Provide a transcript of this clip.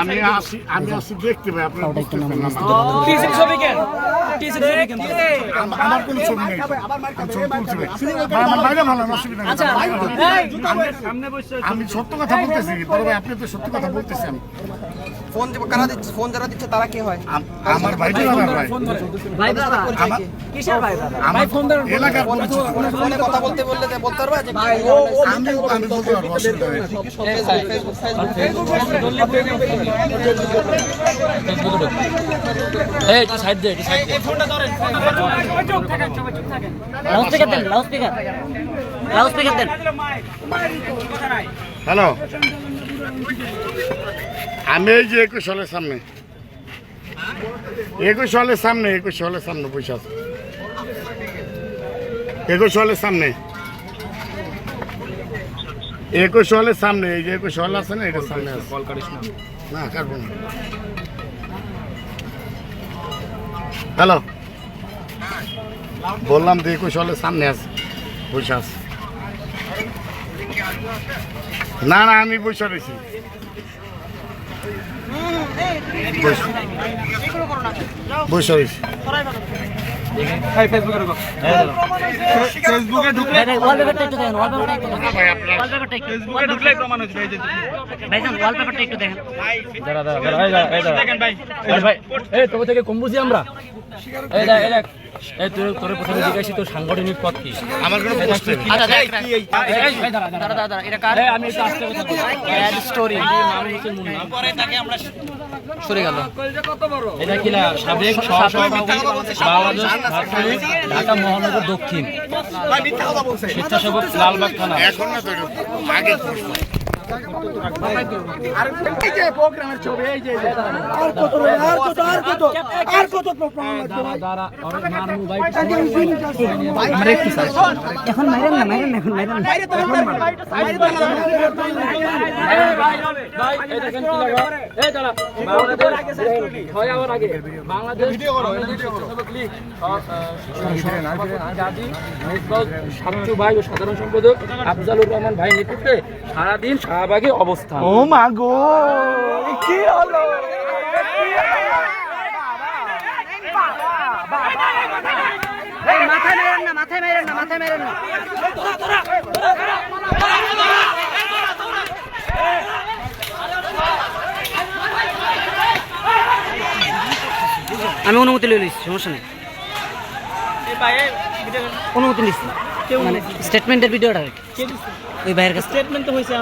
আমি আসি আমি আসি দেখতে ভাই আপনার আমার কোনো ছবি নেই আমি সত্য কথা বলতেছি, বড় ভাই, আপনি তো সত্য কথা বলতেছেন। ফোন যে- কারা দিচ্ছে ফোন যারা দিচ্ছে তারা কে হয় আম- আমার ভাই ভাই ভাই দাদা আমার কিসের ভাই দাদা আমার এলাকার ফোনে কথা বলতে বললে যে বলতে পারবা যে আমি আমি বলতে পারব ফেসবুক ফেসবুক এই একটু সাইড দে একটু সাইড দে লাউড স্পিকার দেন লাউড স্পিকার লাউড স্পিকার দেন হ্যালো আমি এই যে একুশ হলের সামনে। একুশ হলের সামনে একুশ হলের সামনে বসে আছে। একুশ হলের সামনে। একুশ হলের সামনে এই যে একুশ হল আছে না এটার সামনে আছে। কল করিস না। না কাটবো না। হ্যালো। বললাম যে একুশ হলের সামনে আছে বসে আছে। না না আমি বসে রয়েছি বসে- প্রমাণ হচ্ছে ভাইজান ওয়ালপেপারটা একটু দেখেন। দাঁড়া দাঁড়া ভাই ভাই এই তোকে থেকে কম বুঝি আমরা। এই দেখ এই দেখ এই তোর তোর প্রথমে জিজ্ঞাসি তোর সাংগঠনিক পদ কি আমার কোনো প্রশ্ন নেই। আচ্ছা দেখ এই, এই, এই, দাঁড়া, দাঁড়া, দাদা দাদা এটা কার আমি একটু আস্তে কথা বলব। ব্যাড স্টোরি আমি হচ্ছে মুন্না। সরে গেল এটা কি না সাবেক বাংলাদেশ ভারতীয় ঢাকা মহানগর দক্ষিণ স্বেচ্ছাসেবক লালবাগ থানা এখন না আগে এখন মাইরেন না মাইরেন এখন মাইরেন এই দেখেন কি লাগা? এই দাঁড়া, বাংলাদেশ হয় আমার আগে। বাংলাদেশ বাংলাদেশ স্বেচ্ছাসেবক লীগ, আহ, আহ, গাজী মেজবাউল ভাই ও সাধারণ সম্পাদক আফজালুর রহমান ভাই নেতৃত্বে সারাদিন শাহবাগে অবস্থান ও মা গো কি হলো মাথায় মাইরেন না মাথায় মাইরেন না মাথায় মাইরেন না আমি অনুমতি লিয়ে নিচ্ছি সমস্যা নেই। অনুমতি নিচ্ছি মানে স্টেটমেন্টের ভিডিওটা আর কি। ওই ভাইয়ের কাছে। স্টেটমেন্ট তো হয়েছে